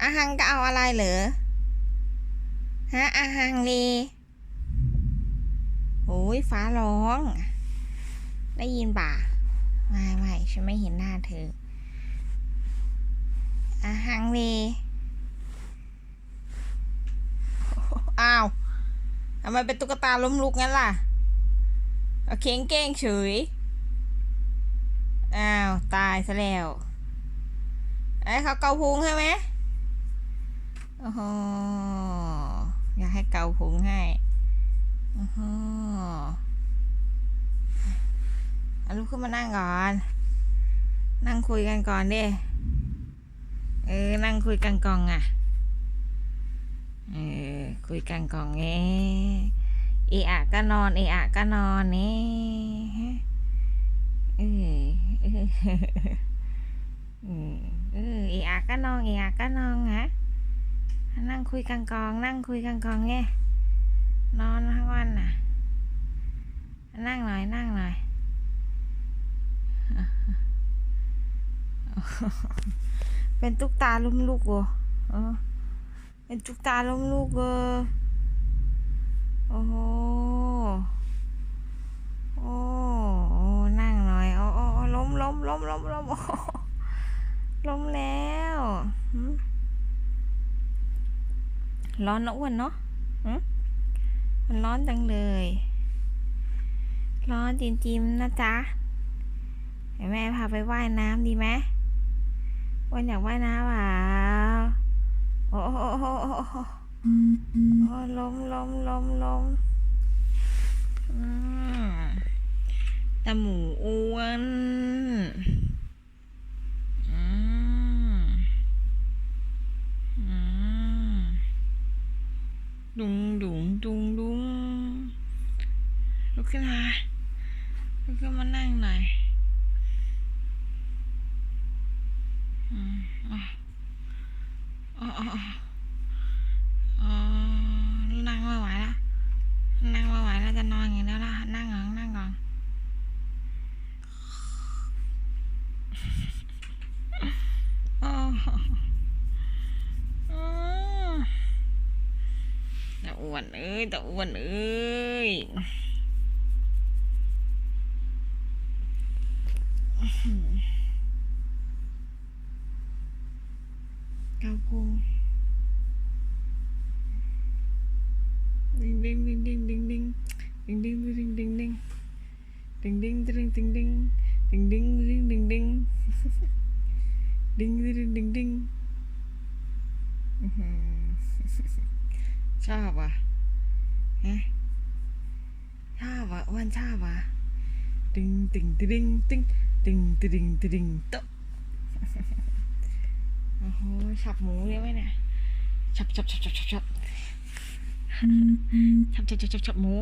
อาหังก็เอาอะไรเหรอ ฮะอาหังลีโอ้ยฟ้าร้อง ได้ยินป่ะไม่ไม่ฉันไม่เห็นหน้าเธออาหังลีอ้าวทำไมเป็นตุ๊กตาล้มลุกงั้นล่ะเอาเค้งเก้งเฉย อ้าว ตายซะแล้วไอ้เขาเกาพุงใช่ไหม โอ้โหอยากให้เกาพุงให้โอ้โหเอลุกขึ้นมานั่งก่อน นั่งคุยกันก่อนดิเออ นั่งคุยกันก่อนอะ เออ คุยกันก่อนเงี้เอะอะก็นอน เอะอะก็นอนนี่เออเออเออเออเอะอะก็นอน เอะอะก็นอนฮะ นั่งคุยกันกอง นั่งคุยกันกองไงนอนทั้งวันน่ะ นั่งหน่อย นั่งหน่อยเป็นตุ๊กตาลุ่มลูกวัวเออเป็นตุ๊กตาลุ่มลูกเออโอ้โหโอ้โอ้นั่งหน่อยโอ้โอ้ล้มล้มล้มล้มล้มล้มแล้ว ร้อนนะอ้วนเนาะหืมมันร้อนจังเลย ร้อนจิมจิมนะจ๊ะแม่พาไปว่ายน้ำดีไหมวันอยากว่ายน้ำเปล่าโอ้โหโอ้โหโอ้โหโอ้มลมลมลมอืมตาหมูอ้วนอืมอืม ดุงดุงดุงดุงลุกขึ้นมาลุกขึ้นมานั่งหน่อย อืมอะอ๋ออ๋ออ๋ออ๋อนั่งไม่ไหวแล้ว นั่งไม่ไหวแล้วจะนอนอย่างเดียวละนั่งก่อนนั่งก่อนโอ้อืมตะอ้ วนเอ้ยตะอ้วนเอ้ยเกาพุงดิงดิงดิงดิงดิงดิงดิงดิงดิงดิงดิงดิ ชอบอะฮะชอบอะอ้วนชอบอะดิงดิงดิงดิงดิงดิงดิงโตะโอ้โหฉับหมูเลยไหมเนี่ยฉับฉับฉับฉับฉับฉับฉับฉับฉับฉับหมู